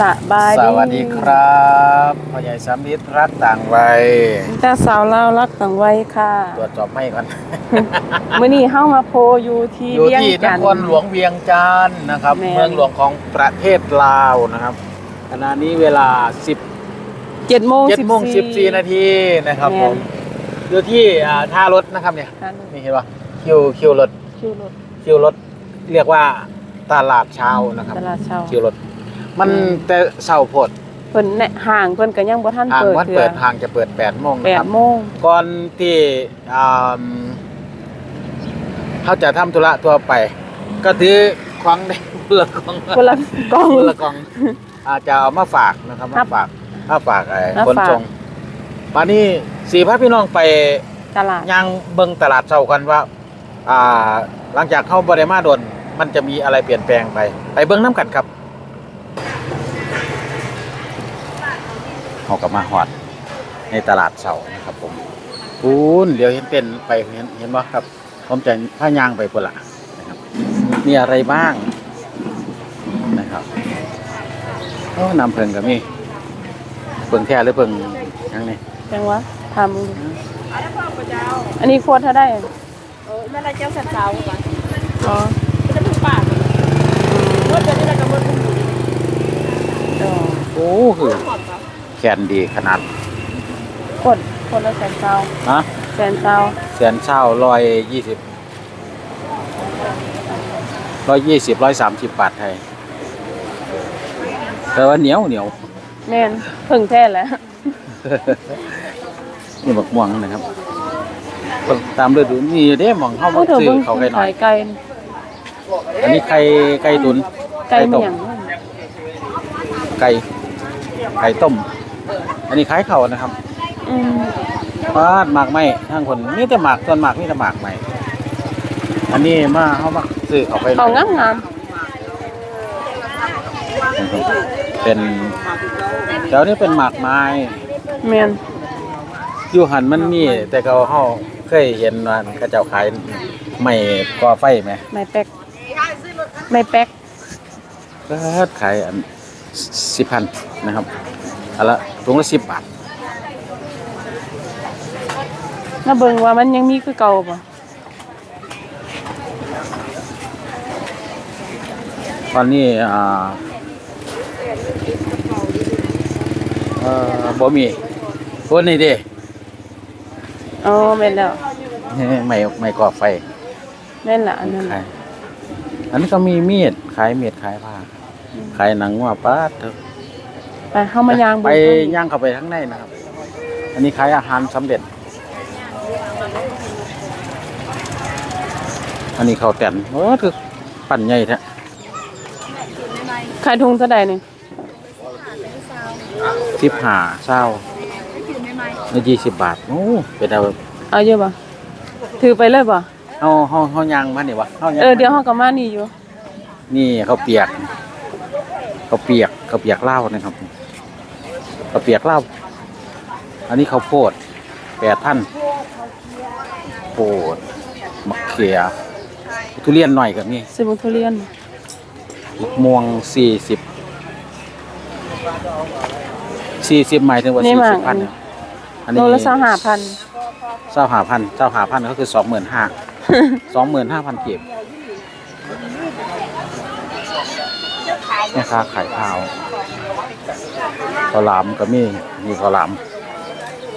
สบายสดีวัสดีครับพ่อใหญ่สำลิดรักต่างวัยแต่สาวเล่าวรักต่างไว้ค่ะตรวจสอบไม่ก่อนมื้อนี้เฮามาโพอยู่ที่อยู่เวียงที่นจันทครหลวงเวียงจันทร์นะครับแม่นเมืองหลวงของประเทศลาวนะครับขณะนี้เวลา 10 7โมง7โมง14นาทีนะครับแม่นผมอยู่ที่อ่าท่ารถนะครับเนี่ยค่ะนี่เห็นปะคิวคิวรถคิวรถคิวรถเรียกว่าตลาดเช้านะครับตลาดเช้าคิวรถ มันอืมแต่เสาร์โพดเพิ่นแนะห่างเพิ่นก็ยังบ่ทันห่างเปิดวันเทื่เปิอดห่างจะเปิด8โมงนะครับ8โมงก่อนที่อ่าเขาจะทำธุระตัวไป ก็ถือของได้คนละกองคนละกล่องคนละกองอาจจะเอามาฝากนะครับครัมาบฝากมาฝากไอ้มาคนฝากส่งป่านนี้สี่พระพี่น้องไปตลาด ย่างเบิ่งตลาดเช้ากันว่า อ่า หลังจากเข้าบริมาโดน มันจะมีอะไรเปลี่ยนแปลงไป ไปเบิ่งน้ำกันครับ เขากลับมาหอดในตลาดเช้านะครับ ผมปูนเดี๋ยวเห็นเต้นไปเห็นเห็นว่าครับผมจะผ้ายางไปพุ่นละนะครับ มีอะไรบ้างนะครับโอ้นำเพิงกับมีเพิงแท้หรือเพิงยังนี่จังวะถามมึงดูอันนี้ขวดเท่าได้เออนั่นแหละเจ้าสัตว์สาวก่อนอ๋อก็จะพึ่งป่าเมื่อเดือนนี้เราก็เมื่อพึ่งอ๋อโอ้คือหอมครับแขนดีขนาดขวดขวดละแสนเซานะแสนเซาแสนเช่าร้อยยี่สิบร้อยยี่สิบร้อยสามสิบบาทไทยแต่ว่าเหนียวเหนียวแม่นเพิ่งแท้แล้วนี่บักม่วงนะครับตามฤดูนี่เด้หมองเข้าโอ้มาเธอซื้อเบิ่งเขาไก่หน่อยขายไก่อันนี้ไก่ไก่ตุนไก่ต้เมีมยงไก่ไก่ต้ม อันนี้ขายเข่านะครับอืมปาดหมากไหมทางคนนี่แต่หมากส่วนหมากนี่แต่หมากไหมอันนี้มาเขามาซื้อเขาไปหน่เขาอยงามงามเป็นแถวนี้เป็นหมากไม้แม่นอยู่หันมันมีแต่เขาเฮาเคยเห็นว่าเขาเจ้าขายไม่ก่อไฟไหมไม้แป๊กไม้แป๊กก็ขายอันสิบพันนะครับ อันละถุงละสิบบาทน่าเบิ่งว่ามันยังมีคือเก่าบ่ตอนนี้อ่าเอ่อบ่มีโอ้นี่เด้อ๋อแม่นแล้วไม่ไม่ก่อไฟแม่นละอันนั้นขาน่ะยอันนี้ก็มีมีดขายมีดขายผ้าขายหนังว่าป้าดเถอะ ไปเฮามาย่างไปเบิ่งย่างเข้าไปข้างในนะครับ อันนี้ขายอาหารสำเร็จ อันนี้ข้าวแต่นโอ้คือปั่นใหญ่แท้ขายถุงเท่าใดนี่สิบห้าเศร้าในยี่สิบบาทโอ้เป็นเอาเอาเยอะบ่ถือไปเลยบ่เฮาเฮาเฮาย่างมานี่วะเฮาย่างเออเดี๋ยวเฮาก็มานี่อยู่ นี่ข้าวเปียกข้าวเปียกข้าวเปียกเหล้านะครับ ข้าวเปียกเหล้าอันนี้ข้าวโพดแปดท่านโพดมะเขือทุเรียนหน่อยกับนี่สิบุทุเรียนมะม่วงสี่สิบสี่สิบหมายถึงว่านี่สี่มาสิบพันเนี่ยอันโลนี้ละ25,000เจ้าหาพันเจ้าหาพันก็คือสองหมื่นห้าสองหมื่นห้าพันเก็บแม่ค้าขายข้าว ข้าวหลามก็มีมีข้าวหลาม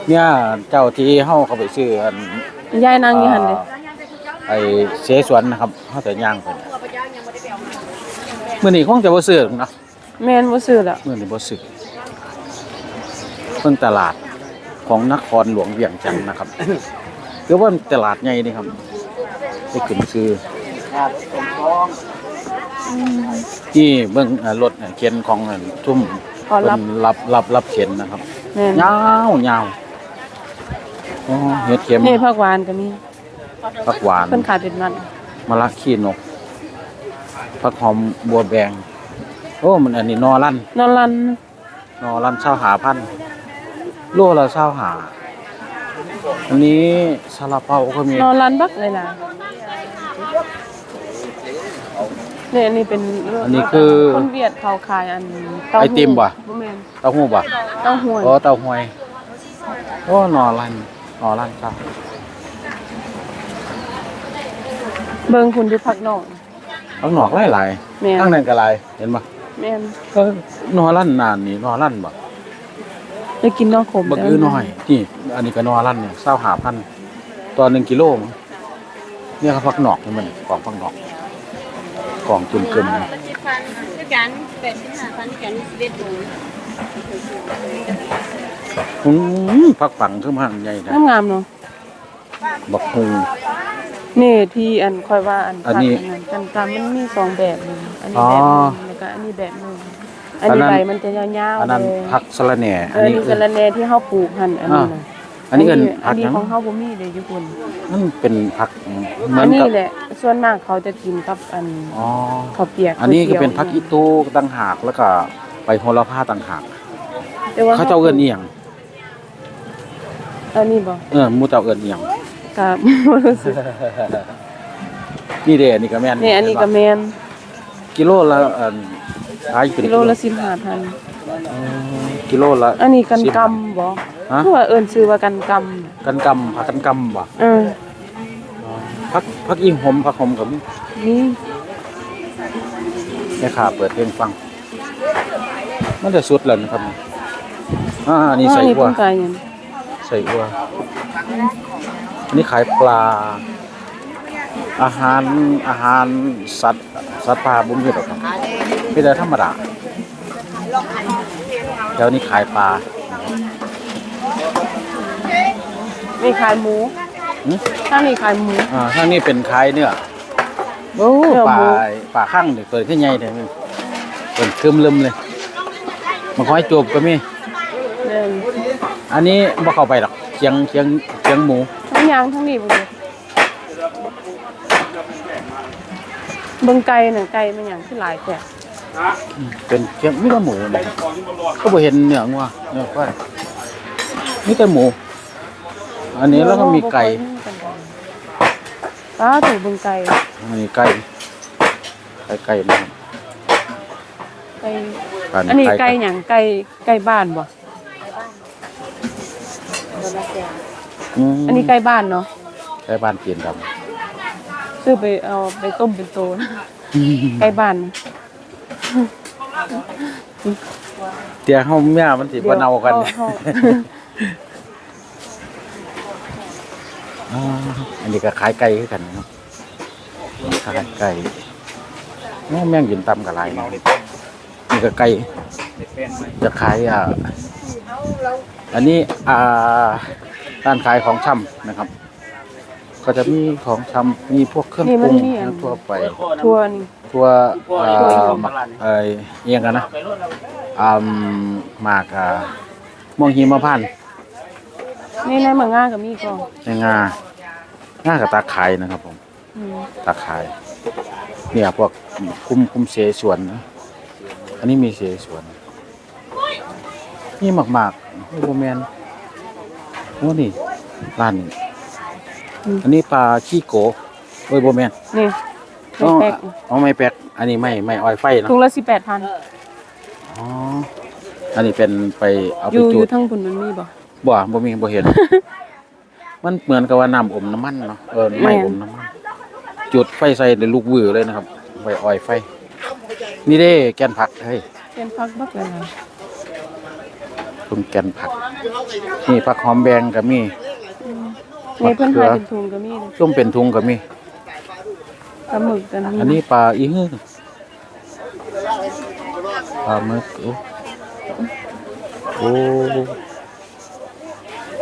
เนี่ยเจ้าที่เฮาเขาไปซื้ออันยายนางอยู่หั่นเด้ไอ้เสสวนนะครับเฮาแต่ย่างไปมื้อนี้คงจะบ่ซื้อหรอกเนาะแม่นบ่ซื้อแล้วเมื่อนี้บ่สึกเพิ่งตลาดของนครหลวงเวียงจันทน์นะครับคือว่าตลาดใหญ่นี่ครับได้ขึ้นชื่อที่เบิ่งอ่ารถเข็นของอันทุ่ม ขอรับ เพิ่นรับรับรับเข็นนะครับแม่นยาวยาวอ๋อเห็ดเข็มนี่ผักหวานก็มีผักหวานเพิ่นขายเป็นมันมะละขี้นกผักหอมบัวแบงโอ้มันอันนี้นอลั่นนอนรันนอรันเช่าหาพันโลละเช่าหา อันนี้ซาลาเปาก็มีนอนรันบักเลยล่ะ เนี่ยอันนี้เป็นเรื่งอันนี้คือคนเวียดเขาขายอันเต้าไอติมบ่ บ่แม่นเต้าหู้บ่เต้าหวยโอ้เต้าหวยโอ้หนอลันหนอลันครับเบิ่งคุณดูผักหน่อข้างนอกหลายแม่น ๆข้างในก็หลายเห็นบ่แม่นเออหนอลันนานนี่หนอลันบ่จะกินนอกขมบักอือน้อยนี่ อันนี้ก็หนอลันเนี่ย25,000ต่อ1กิโลมั้งเนี่ยครับผักนอกนี่มันกล่องผักนอก กล่องจุ่มๆสิบพันคือกันแปดสิบห้าพันกันสิบเอ็ดโลอืมผักฝังขึ้นมาใหญ่นะงามๆเนาะบักฮุงนี่ที่อันค่อยว่าอันอันนี้ผักอันนั้นกันกรรมมันมีสองแบบหนึงอันนี้อ๋อแบบหนึงแล้วก็อันนี้แบบหนึงอันอันนั้นี้นใบมันจะยาวๆอันนั้นเลยผักสะระแหน่เออันอนี้นี่สะระแหน่ที่เฮาปลูกหั่นอันนี้น่ะ อันนี้เอิ้นอัผันกหนี้ยังของเฮาบ่มีเลยอยู่พุ่นมันเป็นผักเหมือัอนนนี้กับแหละส่วนมากเขาจะกินกับอันอ๋อข้าวเปียกอันนี้ก็ก๋วยตี๋ยวเป็นผักอีตูต่างหากแล้วก็ใบโหระพาต่างหากแต่ว่าเขาเจ้าเอิ้นอีหยังอันนี้บ่เออหมู่เจ้าเอิ้นอีหยังก็บ่รู้สึกนี่เด้อันนี้ก็แม่นนี่อันนี้ก็แม่นกิโลละอันขายเป็นกิโลละ15,000อืม กิโลละอันนี้กันสิบกำบ่ฮะคือว่าเอิ้นชื่อว่ากันกกันกำผักกันกำบ่ำเออผักผักอีหมผักหอมก็มีนี่แม่ค้าเปิดเพลงฟัง มันจะสุดแล้วนะครับอ่าอันนี้ใส่อันนี้บัวเพิ่นขายหยังใส่อัวอันนี้ขายปลา อาหารอาหารสัตว์สัตว์ป่าบุ้มเห็ดหรอกครับไม่ได้ธรรมดา แถวนี้ขายปลานี่ขายหมูหึถ้านี่ขายหมู อ่าทางนี้เป็นขายเนื้อโอ้เนื้อปลาหมู ปลาข้างนี่ตัวที่ใหญ่เลยมันเป็นคึมลืมเลยมันคอยจูบก็มีแม่นอันนี้บ่เข้าไปหรอกเคียงเคียงเคียงหมู ทั้งยางทั้งนี่บ่เลยเบิ่งไก่น่ะไก่มันหยังคือหลายแท้ เป็นเคียงมีแต่หมูนะก็บ่เห็นเนื้องัวเนื้อควายมีแต่หมู อันนี้แล้วก็มีไก่ป้าถูกเบิ่งไก่อันนี้ไก่ไก่ไก่นะครับไก่การอันนี้ไก่หยังไก่ไก่บ้านบ่มอันนี้ไก่บ้านเนาะไก่บ้านเกียนดซื้อไปเอาไปต้มเป็นโตนะำไก่บ้าน เตียงเฮาแม่มันสิบ่เน่ากันดี๋ยวเฮาอ่าอันนี้ก็ขายไก่คือกันเนาะขายไก่โอ้แม่งกินตำกับหลายเนาะนี่ก็ไก่จะขายอ่าอันนี้อ่าร้านขายของชำนะครับ ก็จะมีของชำมีพวกเครื่องนี่ปมัรุนงมีอันทั่วไปทั่วนี่ทั่วเอ่อหมักเอ่อเอียงกันนะอ่าหมากอ่าม่วงหิมพานต์นี่ในเมืองง่าก็มีก็ในงาง่ากับตาขายนะครับผมอืมตาขายเนี่ยพวกคุมคุมเสสวนนะอันนี้มีเสสวนนี่หมากหมากๆโอ้โหแมนโอ้นี่ร้านนี้ อันนี้ปลาขี้โกโอ้ยโบแมนนี่อ๋อแปลกอ๋อไม่แปลกอันนี้ไม่ไม่ออยไฟๆเนอะถุงละ18,000อ๋ออันนี้เป็นไปเอาอไปยู่อจุยู่ดทั้งพุ่นมันมีบ่บ่บ่มีบ่เห็น มันเหมือนกับว่าน้ำอมน้ำมันเนาะเออไม่แม่นอมน้ำมัน จุดไฟใส่เลยลูกวือเลยนะครับไว้ออยไฟ นี่เด้แกนผักเฮ้ยเป็นพักบักเลยนะคุณแกนผักนี่ผักหอมแบงก็มี นี่เพิ่นมะเขืขายอเป็นถุงก็มีเลยส้มเป็นทุงก็มีปลาหมึกก็มีอันนี้ปลาอีหื้อปลาหมึกโอ้โอ้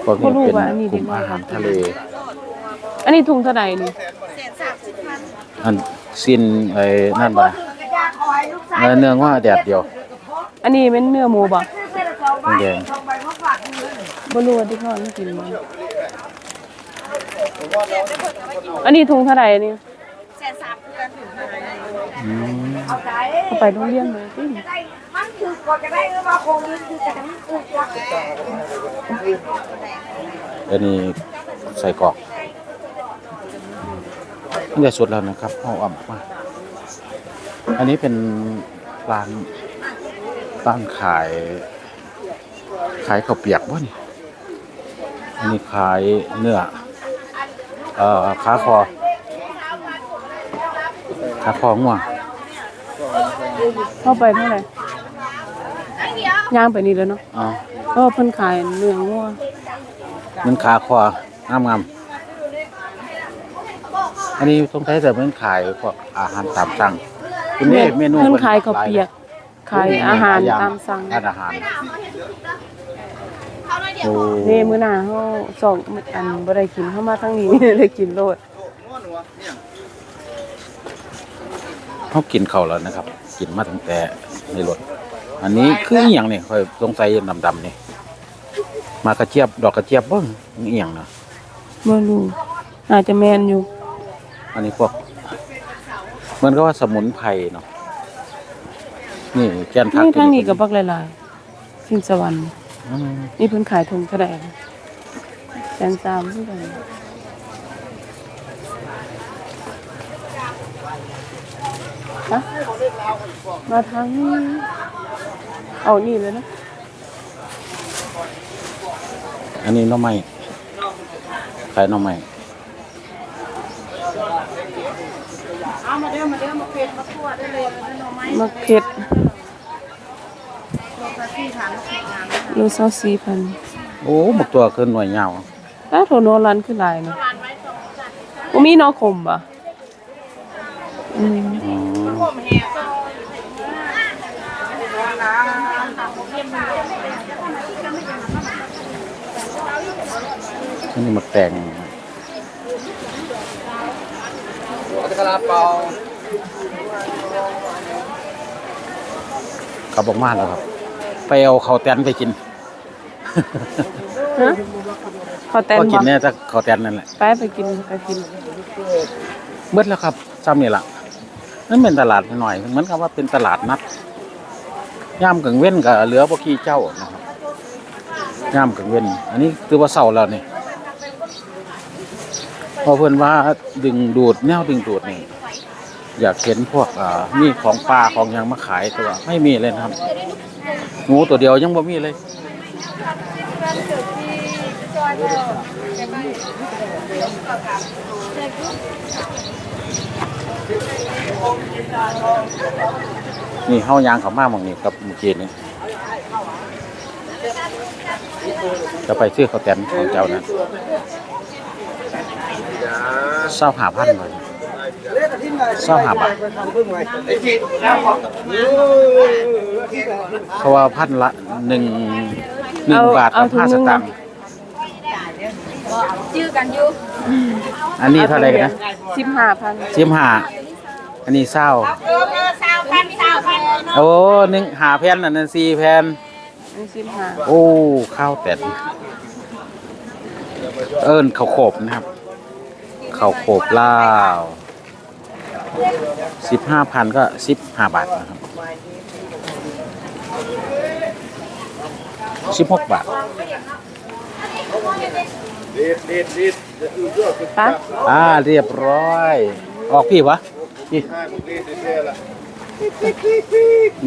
พวกนี้เป็นกลุ่มอาหารทะเล อันนี้ถุงเท่าใดนี่อันสิ้นไอ้นั่นบ่นะเออเนื่องว่าแดดเดียว อันนี้เป็นเนื้อหมูบ่แดงบ่รู้ว่าที่เขามันกินบ่ อันนี้ถุงเท่าใดนี่อืมเอาไปโรงเรียนเลยติมันคือกดจะได้เออมาคงนี้คือกันคือรักอันนี้ใส่กรอกนี่ได้สุดแล้วนะครับเอาอ่ำมาอันนี้เป็นร้านร้านขาย ขายข้าวเปียกบ่นี่อันนี้ขายเนื้อ เอ่อขาคอขาคอง่วงเข้าไปเท่าไหร่ย่างไปนี่แล้วเนาะอ๋อก็เพิ่นขายเนื้องัวมันขาคองามงามอันนี้สงสัยแต่เป็นขายพวกอาหารตามสั่งคุณนี่เมนูเพิ่นขายข้าวเปียกขายอาหารตามสั่งร้านอาหาร โอ้นี่มื้อหน้าเฮาสองอันบ่ได้กินเฮามาทางนี้ได้กินโลดเขากินข้าวแล้วนะครับ กินมาตั้งแต่ในรถอันนี้คืออหย่างนี่คอยสงสัยดำๆนี่มากระเจี๊ยบดอกกระเจี๊ยบเบ้งอหย่างนะบ่รู้อาจจะแม่นอยู่อันนี้พวกเหมันก็ว่าสมุนไพรเนาะนี่แกนผักนี่ทางนี้ก็บักหลายๆสินสวรรค์อืม นี่เพิ่นขายถุงเท่าไหร่แสนสามเท่าไหร่ฮะมาทางนี้เอานี่เลยนะ อันนี้หน้อไม้ขายหน้อไม้เอามาเด้อมาเด้อมาเผ็ดมาคั่วได้เลยนะหน่อไม้มะเพ็ดโลกละที่ถามมาเผ็ดงามนะคะโลซาสี่พันโอ้หมกตัวขึ้นหน่วยยาวถ้าโทโนรันขึ้นหลายนะบ่มีนอขมป่ะอืมอืมอันนี้หมักแตงกลับออกมาแล้วครับ ไปเอาข้าวแตนไปกินฮะขอแตนก็กินบ่เนี่ยจะข้าวแตนนั่นแหละไปไปกินไปกินเบิดแล้วครับซ้ำนี่ละนั่นเป็นตลาดหน่อยเหมือนกับว่าเป็นตลาดนัดย่ามกึ่งเว้นกับเหลือพวกขี้เจ้านะครับย่ามกึ่งเว้น อันนี้คือว่าเศร้าแล้วนี่พอเพื่อนว่าดึงดูดแนวดึงดูดนี่อยากเห็นพวกอ่ามีของปลาของหยังมาขายแต่ว่าไม่มีเลยนะครับ งูตัวเดียวยังบ่มีเลยนี่เฮายางเขามาหมองนี้กับมื่อกี้นี่จะไปซื้อข้าวแตนของเจ้านั้นเศร้าหาพันเลย เศร้าหาบาทเพราะว่าพันละหนึ่งหนึ่งบาทกับห้าสตางค์ชื่อกันอยู่อันนี้เท่าไหรกันนะสิบห้าพันสิบห้าอันนี้เศร้าเออเออสาวพันสาวพันโอ้หนึ่งหาแผ่นอันนั้นสี่แผ่นนี่สิบห้าโอ้ข้าวแต่นเอิ้นข้าวโขบนะครับข้าวโขบลาว สิบห้าพันก็สิบห้าบาทนะครับสิบหกบาทปะอ่าเรียบร้อย ออกพี่วะพี่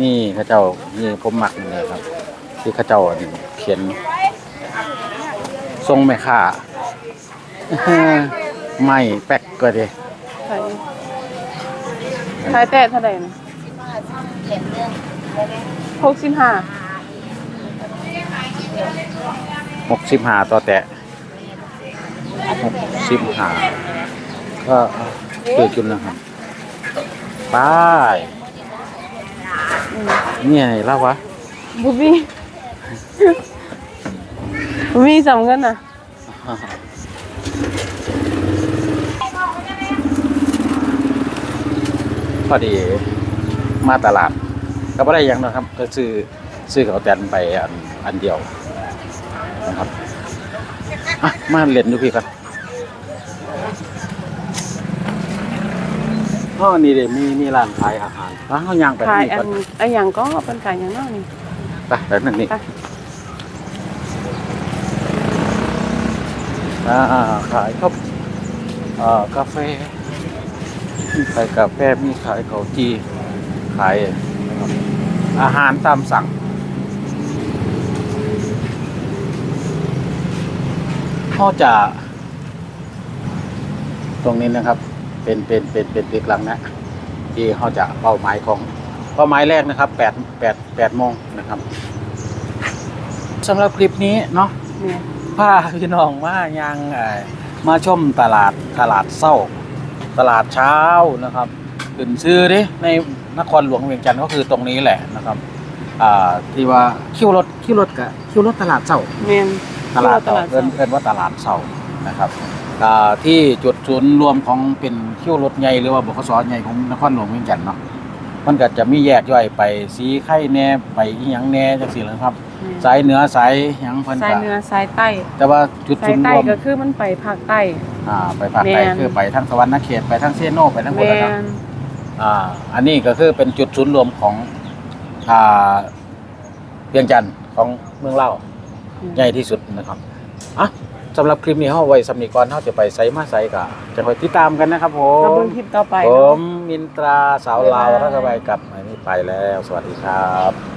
นี่เข้าเจ้านี่ผมหมักนี่ครับ ที่เข้าเจ้าอันเขียนทรงแม่ค่าไม่แป๊กก็ดี ขายขายแต่เท่าไหร่นะหกสิบห้าหกสิบห้าต่อแตะหกสิบห้าก็เกิดจุนนะครับไป้ายเนี่ยเล่าวะบุบีบุบีสำคัญนะ พอดีมาตลาด ก็ไม่ได้หยังนะครับ ก็ซื้อซื้อข้าวแตนไปอันอันเดียวนะครับอะมาเล่นดูพี่กันอ๋อนี่เดี๋ยวมีมีร้านขายอาหารร้านเขาย่างไปขายนี่อัก่อนนอันอย่างก็เป็นขายอย่างนั้นนี่ ไปแบบนั้นนี่ไป อ่าขายครับอ่ากาแฟ มีขายกาแฟมีขายข้าวจีขายนะครับอาหารตามสั่งเขาจะ ตรงนี้นะครับ เป็นเป็นเป็นเป็นตึกหลังนะ ที่เขาจะเป้าหมายของเป้าหมายแรกนะครับแปดแปดแปดโมงนะครับสำหรับคลิปนี้เนาะเนี่ยพาพี่น้องมายังเอ่อมาชมตลาดตลาดเศร้า ตลาดเช้านะครับขึ้นชื่อดิในนครหลวงเวียงจันทร์ก็คือตรงนี้แหละนะครับอ่าที่ว่าคิวรถคิวรถกับคิวรถตลาดเศร้าแม่นตลาดตต่อลาดเอิ้นเอิ้นว่าตลาดเศร้านะครับอ่าที่จุดศูนย์รวมของเป็นคิวรถใหญ่หรือว่าบขสใหญ่ของนครหลวงเวียงจันทน์เนาะมันก็จะมีแยกย่อยไปสีไข่แหน่ไปอีหยังแหน่จังซี่แหละครับ สายเหนือสายหยังเพิ่นสายก็เหนือสายใต้แต่ว่าจุดสาศูยนย์ใต้รวมก็คือมันไปภาคใต้ อ่าไปภาคใต้แม่น คือไปทั้งสวรรค์เขตไปทั้งเซโนไปทั้งหมดแม่แล้วเนาะนอ่าอันนี้ก็คือเป็นจุดศูนย์รวมของอ่าเวียงจันทน์ของเมืองเล่าว ใหญ่ที่สุดนะครับอะสำหรับคลิปนี้เฮาไว้สำนีก่อนเฮาจะไปไสมาไสก็จะคอยติดตามกันนะครับผก็มเบิ่งคลิปต่อไปผเนาะ มมินตราสาวลาวบ๊ายบายรักบายกับอันนี้ไปแล้ว สวัสดีครับ